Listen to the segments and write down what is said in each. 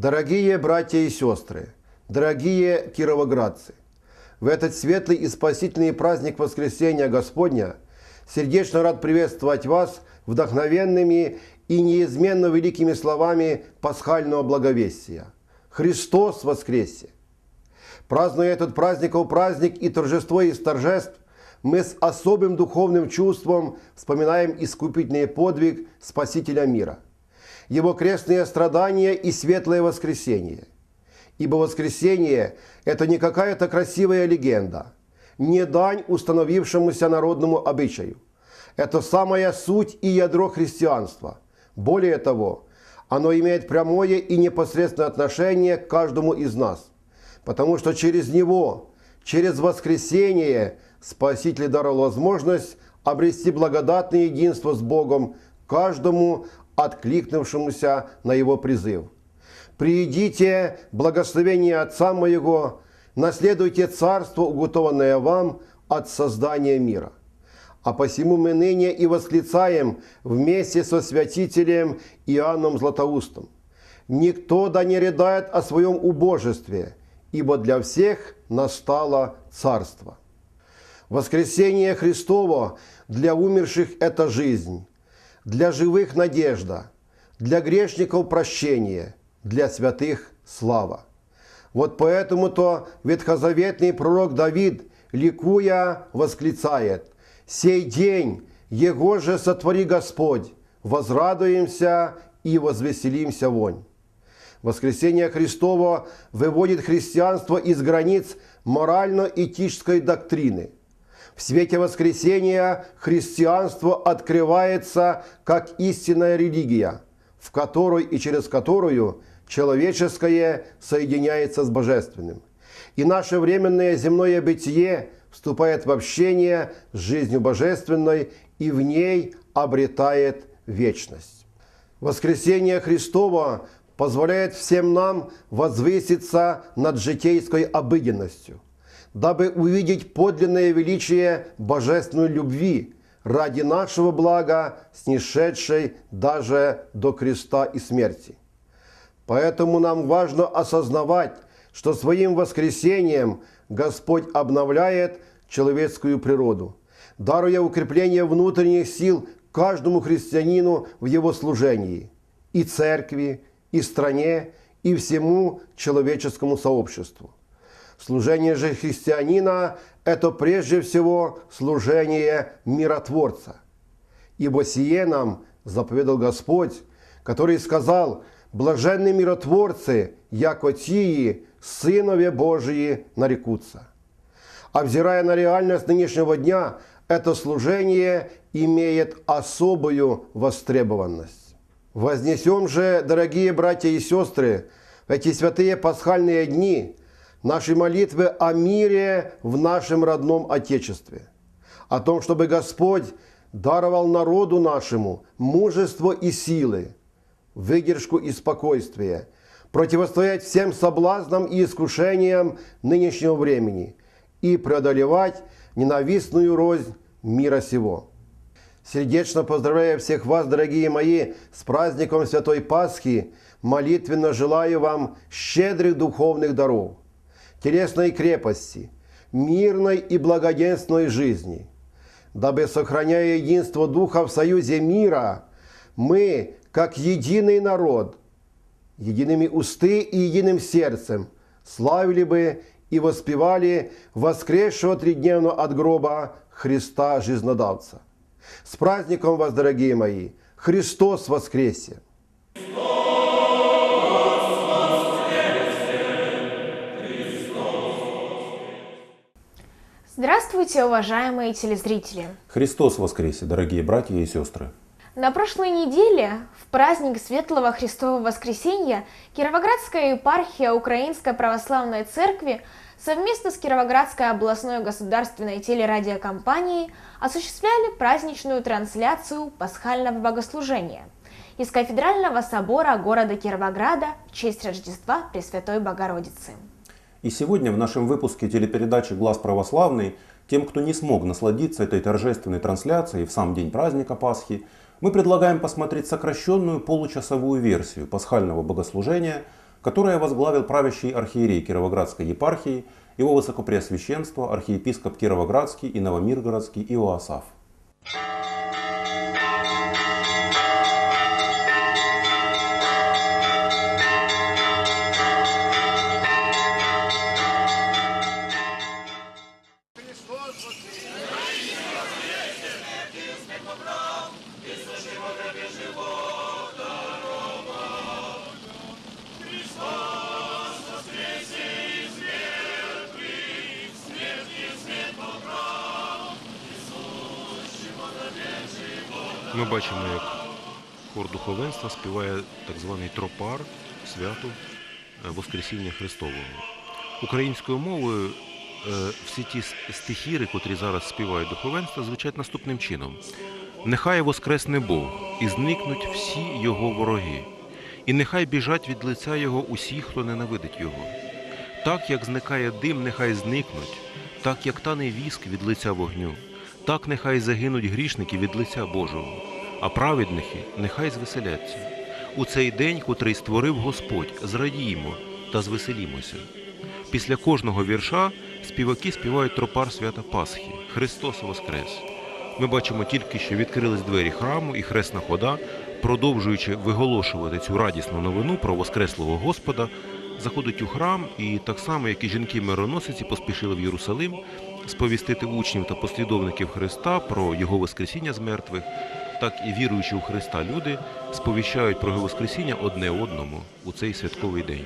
Дорогие братья и сестры, дорогие кировоградцы, в этот светлый и спасительный праздник Воскресения Господня сердечно рад приветствовать вас вдохновенными и неизменно великими словами пасхального благовестия. Христос воскресе! Празднуя этот праздников праздник и торжество из торжеств, мы с особым духовным чувством вспоминаем искупительный подвиг Спасителя мира, Его крестные страдания и светлое воскресение. Ибо воскресение – это не какая-то красивая легенда, не дань установившемуся народному обычаю. Это самая суть и ядро христианства. Более того, оно имеет прямое и непосредственное отношение к каждому из нас, потому что через него, через воскресение Спаситель даровал возможность обрести благодатное единство с Богом каждому откликнувшемуся на его призыв. «Приидите, благословение Отца моего, наследуйте царство, уготованное вам от создания мира». А посему мы ныне и восклицаем вместе со святителем Иоанном Златоустом. Никто да не рядает о своем убожестве, ибо для всех настало царство. Воскресение Христово для умерших – это жизнь, для живых – надежда, для грешников – прощение, для святых – слава. Вот поэтому-то ветхозаветный пророк Давид, ликуя, восклицает «Сей день, Его же сотвори Господь, возрадуемся и возвеселимся вонь». Воскресение Христово выводит христианство из границ морально-этической доктрины. В свете воскресения христианство открывается как истинная религия, в которой и через которую человеческое соединяется с божественным. И наше временное земное бытие вступает в общение с жизнью божественной и в ней обретает вечность. Воскресение Христово позволяет всем нам возвыситься над житейской обыденностью, дабы увидеть подлинное величие божественной любви ради нашего блага, снишедшей даже до креста и смерти. Поэтому нам важно осознавать, что своим воскресением Господь обновляет человеческую природу, даруя укрепление внутренних сил каждому христианину в его служении, и церкви, и стране, и всему человеческому сообществу. Служение же христианина – это прежде всего служение миротворца. Ибо сие нам заповедал Господь, который сказал – блаженные миротворцы, яко тии, сынове Божии нарекутся. Обзирая на реальность нынешнего дня, это служение имеет особую востребованность. Вознесем же, дорогие братья и сестры, в эти святые пасхальные дни наши молитвы о мире в нашем родном Отечестве, о том, чтобы Господь даровал народу нашему мужество и силы, выдержку и спокойствие, противостоять всем соблазнам и искушениям нынешнего времени и преодолевать ненавистную рознь мира сего. Сердечно поздравляю всех вас, дорогие мои, с праздником Святой Пасхи, молитвенно желаю вам щедрых духовных даров, телесной крепости, мирной и благоденственной жизни, дабы, сохраняя единство Духа в союзе мира, мы, как единый народ, едиными усты и единым сердцем, славили бы и воспевали воскресшего тридневно от гроба Христа Жизнодавца. С праздником вас, дорогие мои! Христос воскресе! Здравствуйте, уважаемые телезрители! Христос воскресе, дорогие братья и сестры! На прошлой неделе, в праздник Светлого Христового Воскресенья, Кировоградская епархия Украинской Православной Церкви совместно с Кировоградской областной государственной телерадиокомпанией осуществляли праздничную трансляцию пасхального богослужения из кафедрального собора города Кировограда в честь Рождества Пресвятой Богородицы. И сегодня в нашем выпуске телепередачи «Глаз православный» тем, кто не смог насладиться этой торжественной трансляцией в сам день праздника Пасхи, мы предлагаем посмотреть сокращенную получасовую версию пасхального богослужения которое возглавил правящий архиерей Кировоградской епархии, его высокопреосвященство, архиепископ Кировоградский и Новомиргородский Иоасаф. Ми бачимо, як хор духовенства співає так званий тропар святу е, Воскресіння Христового. Українською мовою е, всі ті стихіри, котрі зараз співають духовенство, звучать наступним чином: Нехай воскресне Бог, і зникнуть всі його вороги, і нехай біжать від лиця Його усі, хто ненавидить Його. Так як зникає дим, нехай зникнуть, так як тане віск від лиця вогню, так нехай загинуть грішники від лиця Божого, а праведники нехай звеселяться. У цей день, котрий створив Господь, зрадіємо та звеселімося. Після кожного вірша співаки співають тропар свята Пасхи Христос Воскрес. Ми бачимо тільки, що відкрились двері храму і хресна хода, продовжуючи виголошувати цю радісну новину про Воскреслого Господа, заходить у храм і так само, як і жінки-мироносиці, поспішили в Єрусалим сповістити учнів та послідовників Христа про Його Воскресіння з мертвих, так і віруючи у Христа люди сповіщають про Воскресіння одне одному у цей святковий день.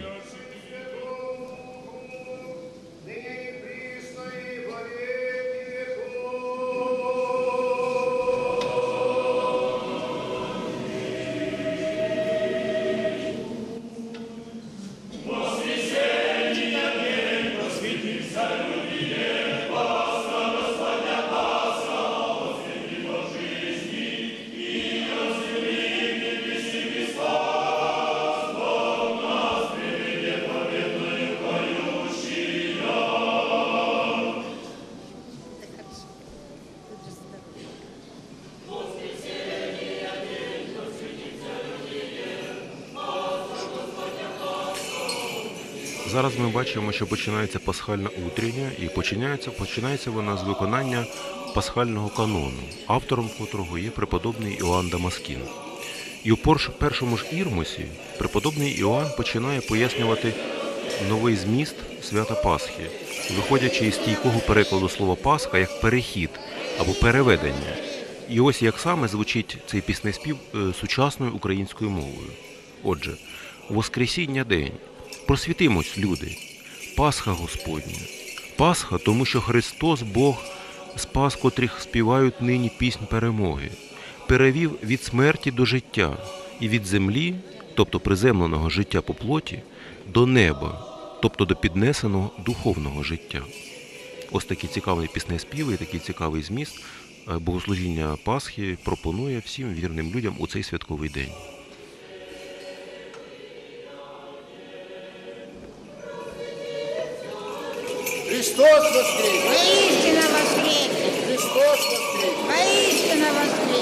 Зараз ми бачимо, що починається пасхальна утрення, і починається, починається вона з виконання пасхального канону, автором котрого є преподобний Іоанн Дамаскін. І у першому ж ірмусі преподобний Іоанн починає пояснювати новий зміст свята Пасхи, виходячи із стійкого перекладу слова Пасха як перехід або переведення. І ось як саме звучить цей пісний спів е, сучасною українською мовою. Отже, Воскресіння день. Просвітимось, люди. Пасха Господня. Пасха, тому що Христос Бог спас, котрих співають нині піснь перемоги, перевів від смерті до життя і від землі, тобто приземленого життя по плоті, до неба, тобто до піднесеного духовного життя. Ось такий цікавий спів і такий цікавий зміст е, богослужіння Пасхи пропонує всім вірним людям у цей святковий день. Христос воскрес! Воистину воскрес! Христос воскрес! Воистину воскресе!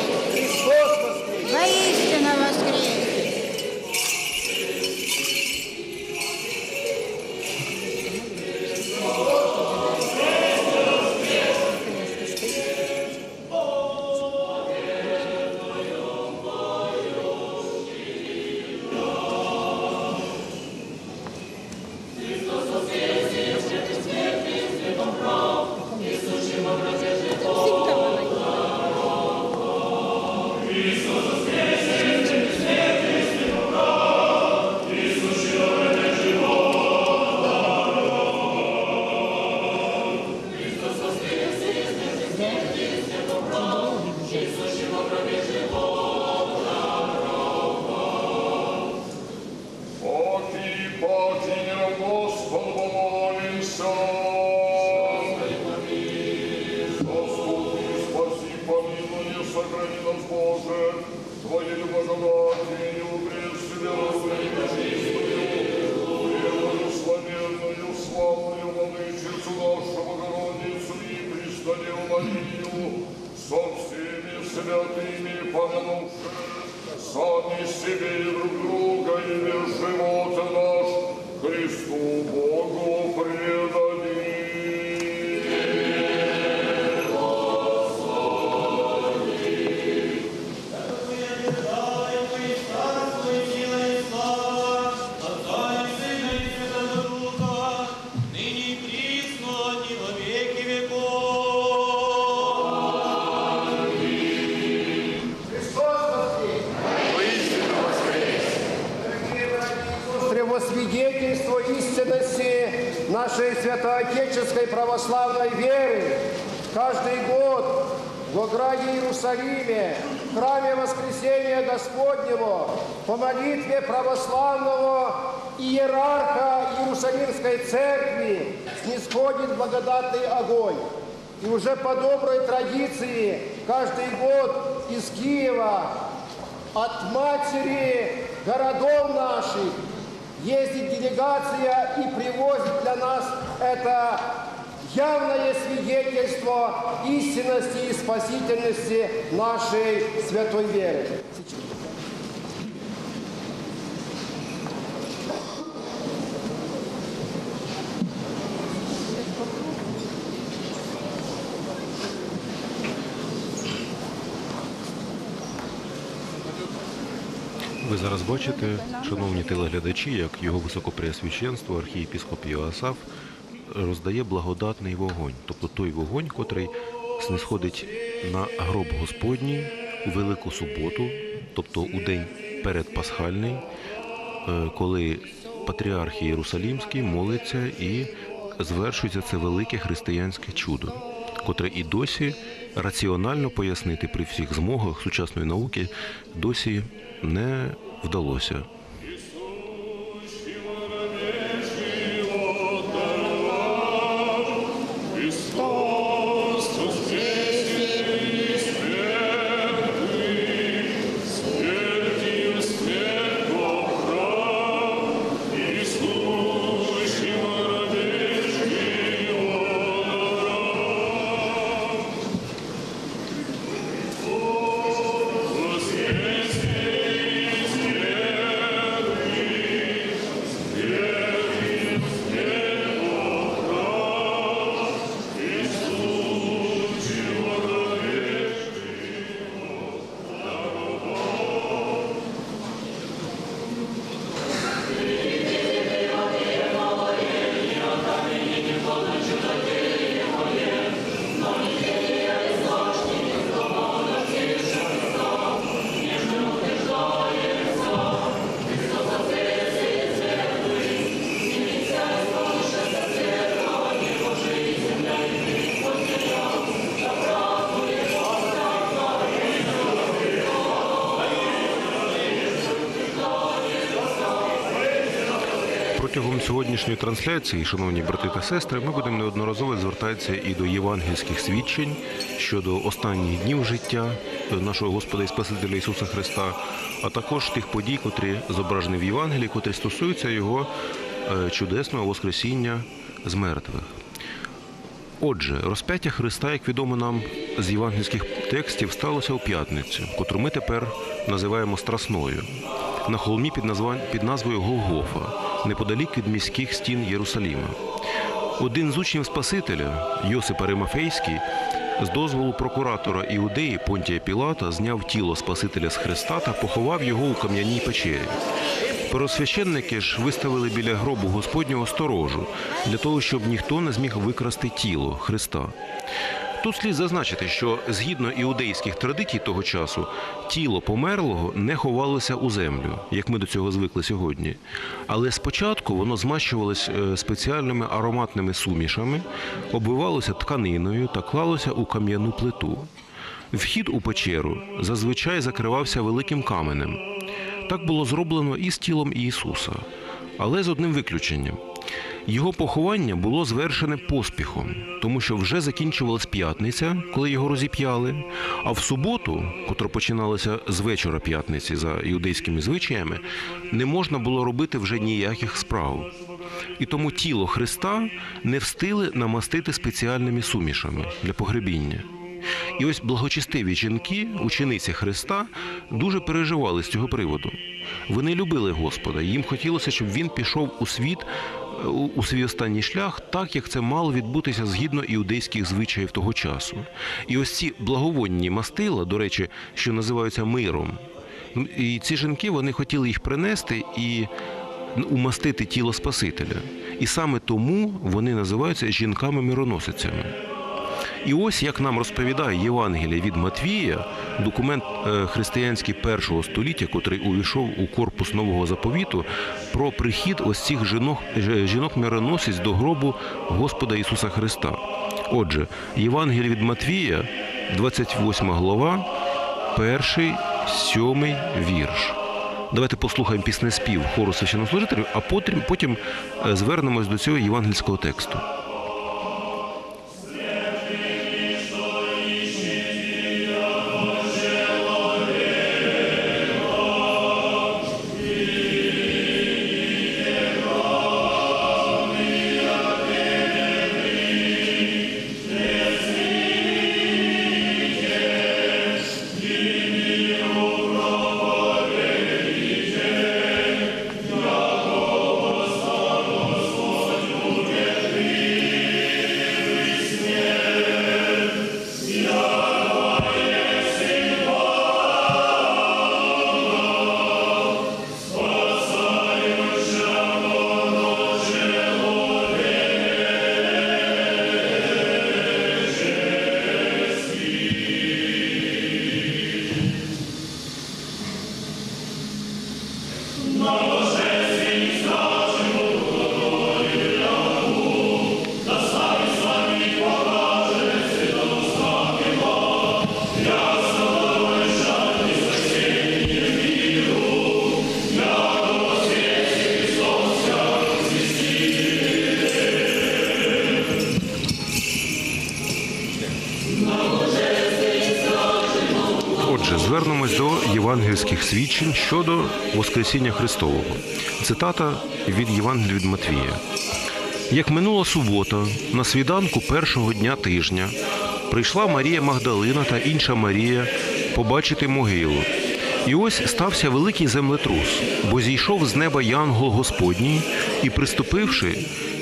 Нашей святоотеческой православной веры каждый год в граде Иерусалиме, в храме Воскресения Господнего, по молитве православного иерарха Иерусалимской церкви снисходит благодатный огонь. И уже по доброй традиции каждый год из Киева от матери городов наших ездит делегация и привозит для нас это явное свидетельство истинности и спасительности нашей святой веры. Ви зараз бачите, шановні телеглядачі, як його високопреосвященство, архієпіскоп Йоасаф роздає благодатний вогонь, тобто той вогонь, котрий снисходить на гроб Господній у Велику суботу, тобто у день передпасхальний, е, коли патріарх Єрусалімський молиться і звершується це велике християнське чудо, котре і досі раціонально пояснити при всіх змогах сучасної науки досі не вдалося. Сьогоднішньої трансляції, шановні брати та сестри, ми будемо неодноразово звертатися і до євангельських свідчень щодо останніх днів життя нашого Господа і Спасителя Ісуса Христа, а також тих подій, котрі зображені в Євангелії, котрі стосуються його е, чудесного Воскресіння з мертвих. Отже, розп'яття Христа, як відомо нам з євангельських текстів, сталося у п'ятницю, котру ми тепер називаємо Страсною, на холмі під, назвою Голгофа, неподалік від міських стін Єрусаліма. Один з учнів Спасителя, Йосип Аримафейський, з дозволу прокуратора Іудеї Понтія Пілата зняв тіло Спасителя з Христа та поховав його у кам'яній печері. Первосвященники ж виставили біля гробу Господнього сторожу для того, щоб ніхто не зміг викрасти тіло Христа. Тут слід зазначити, що згідно іудейських традицій того часу тіло померлого не ховалося у землю, як ми до цього звикли сьогодні. Але спочатку воно змащувалось е, спеціальними ароматними сумішами, оббивалося тканиною та клалося у кам'яну плиту. Вхід у печеру зазвичай закривався великим каменем. Так було зроблено і з тілом Ісуса, але з одним виключенням. Його поховання було звершене поспіхом, тому що вже закінчувалась п'ятниця, коли його розіп'яли. А в суботу, котра починалася з вечора п'ятниці за іудейськими звичаями, не можна було робити вже ніяких справ. І тому тіло Христа не встигли намастити спеціальними сумішами для погребіння. І ось благочестиві жінки, учениці Христа, дуже переживали з цього приводу. Вони любили Господа, їм хотілося, щоб він пішов у світ у свій останній шлях, так як це мало відбутися згідно іудейських звичаїв того часу. І ось ці благовонні мастила, до речі, що називаються миром. І ці жінки вони хотіли їх принести і умастити тіло Спасителя. І саме тому вони називаються жінками-мироносицями. І ось як нам розповідає Євангеліє від Матвія, документ е, християнський першого століття, котрий увійшов у корпус нового заповіту, про прихід ось цих жінок, ж- жінок-мироносець до гробу Господа Ісуса Христа. Отже, Євангеліє від Матвія, 28 глава, перший, сьомий вірш. Давайте послухаємо піснеспів хору священнослужителів, а потім, потім е, звернемось до цього євангельського тексту. Отже, звернемось до євангельських свідчень щодо Воскресіння Христового. Цитата від Євангелія від Матвія. Як минула субота, на свіданку першого дня тижня прийшла Марія Магдалина та інша Марія побачити могилу. І ось стався великий землетрус, бо зійшов з неба янгол Господній і, приступивши,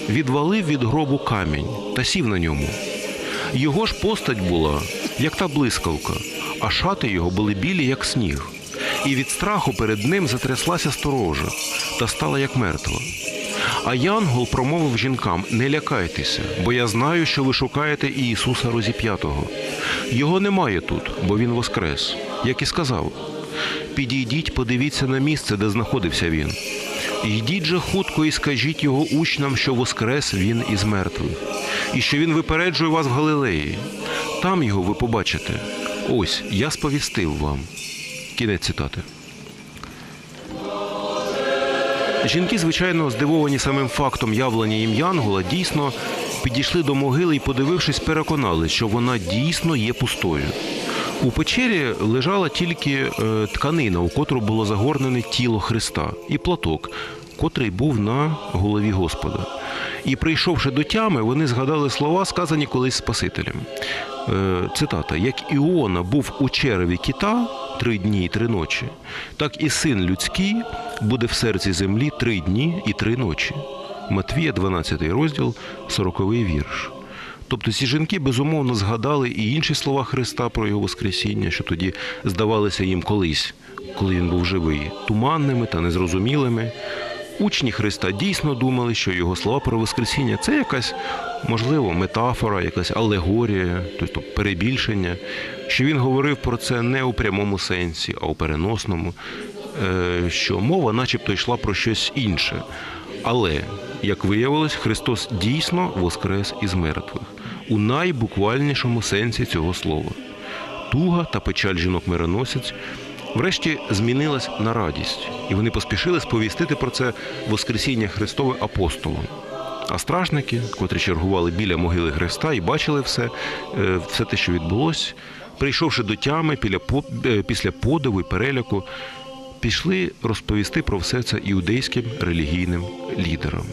відвалив від гробу камінь та сів на ньому. Його ж постать була, як та блискавка, а шати його були білі, як сніг. І від страху перед ним затряслася сторожа та стала як мертва. А Янгол промовив жінкам: Не лякайтеся, бо я знаю, що ви шукаєте Ісуса Розіп'ятого. Його немає тут, бо Він воскрес, як і сказав. Підійдіть, подивіться на місце, де знаходився він. Йдіть же хутко і скажіть його учням, що воскрес він із мертвих, і що він випереджує вас в Галилеї. Там його ви побачите. Ось я сповістив вам. Кінець цитати. Жінки, звичайно, здивовані самим фактом явлення їм Янгола, дійсно підійшли до могили і, подивившись, переконали, що вона дійсно є пустою. У печері лежала тільки е, тканина, у котру було загорнене тіло Христа, і платок, котрий був на голові Господа. І прийшовши до тями, вони згадали слова, сказані колись Спасителем. Е, цитата: Як Іона був у череві кита три дні і три ночі, так і син людський буде в серці землі три дні і три ночі. Матвія, 12 розділ, 40 вірш. Тобто ці жінки безумовно згадали і інші слова Христа про його Воскресіння, що тоді здавалися їм колись, коли він був живий, туманними та незрозумілими. Учні Христа дійсно думали, що його слова про Воскресіння це якась, можливо, метафора, якась алегорія, тобто перебільшення, що він говорив про це не у прямому сенсі, а у переносному, е, що мова начебто йшла про щось інше. Але, як виявилось, Христос дійсно воскрес із мертвих у найбуквальнішому сенсі цього слова. Туга та печаль жінок-мироносець врешті змінилась на радість, і вони поспішили сповістити про це Воскресіння Христове апостолам. А стражники, котрі чергували біля могили Христа і бачили все, е, все те, що відбулось, прийшовши до тями е, після подиву і переляку, пішли розповісти про все це іудейським релігійним лідерам.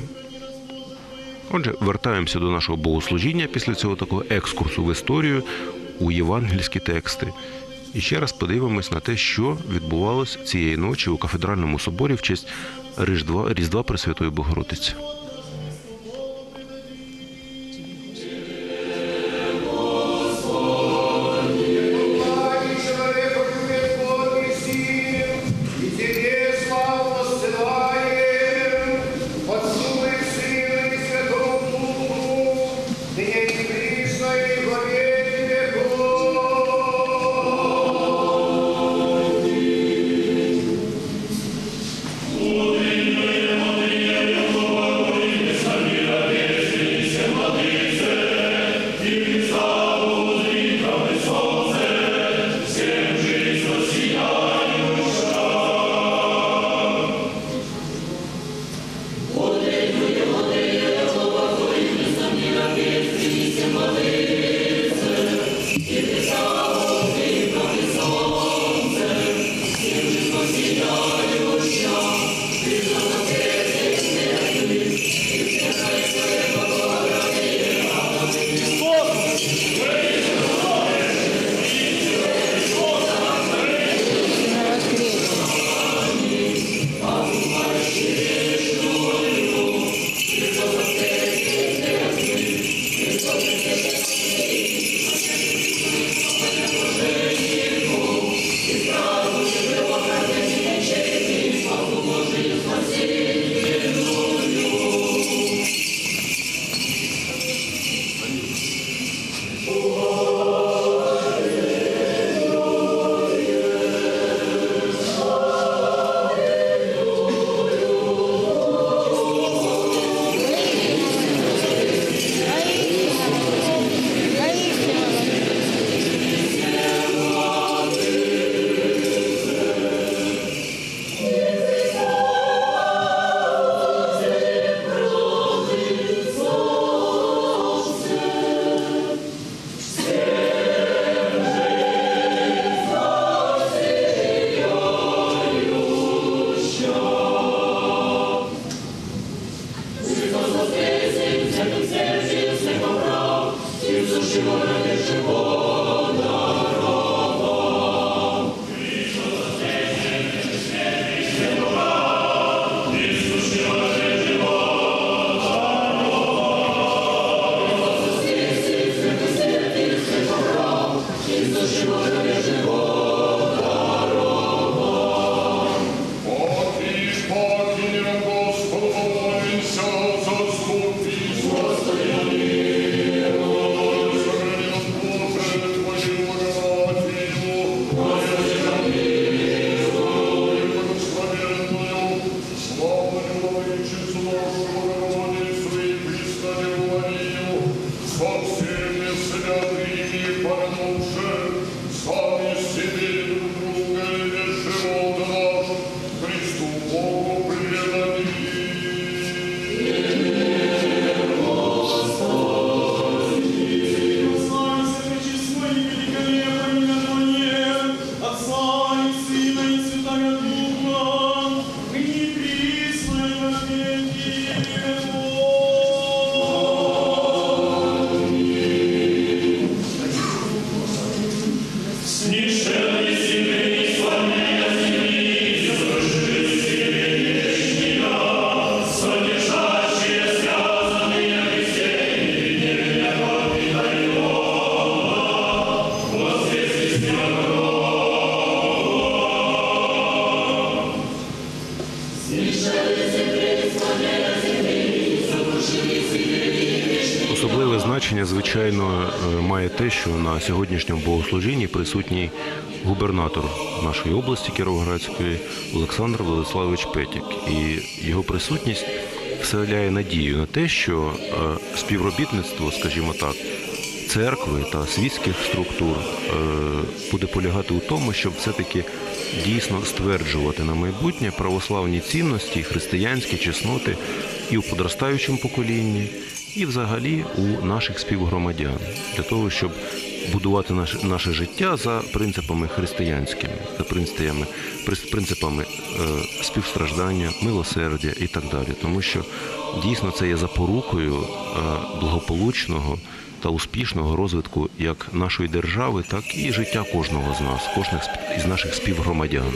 Отже, вертаємося до нашого богослужіння після цього такого екскурсу в історію у євангельські тексти. І ще раз подивимось на те, що відбувалось цієї ночі у кафедральному соборі в честь Різдва, Пресвятої Богородиці. Що на сьогоднішньому богослужінні присутній губернатор нашої області Кіровоградської Олександр Владиславович Петік. І його присутність вселяє надію на те, що е, співробітництво, скажімо так, церкви та світських структур е, буде полягати у тому, щоб все-таки дійсно стверджувати на майбутнє православні цінності, християнські чесноти і у подростаючому поколінні, і взагалі у наших співгромадян для того, щоб будувати наше, наше життя за принципами християнськими, за принципами, принципами е, співстраждання, милосердя і так далі. Тому що дійсно це є запорукою е, благополучного та успішного розвитку як нашої держави, так і життя кожного з нас, кожних із наших співгромадян.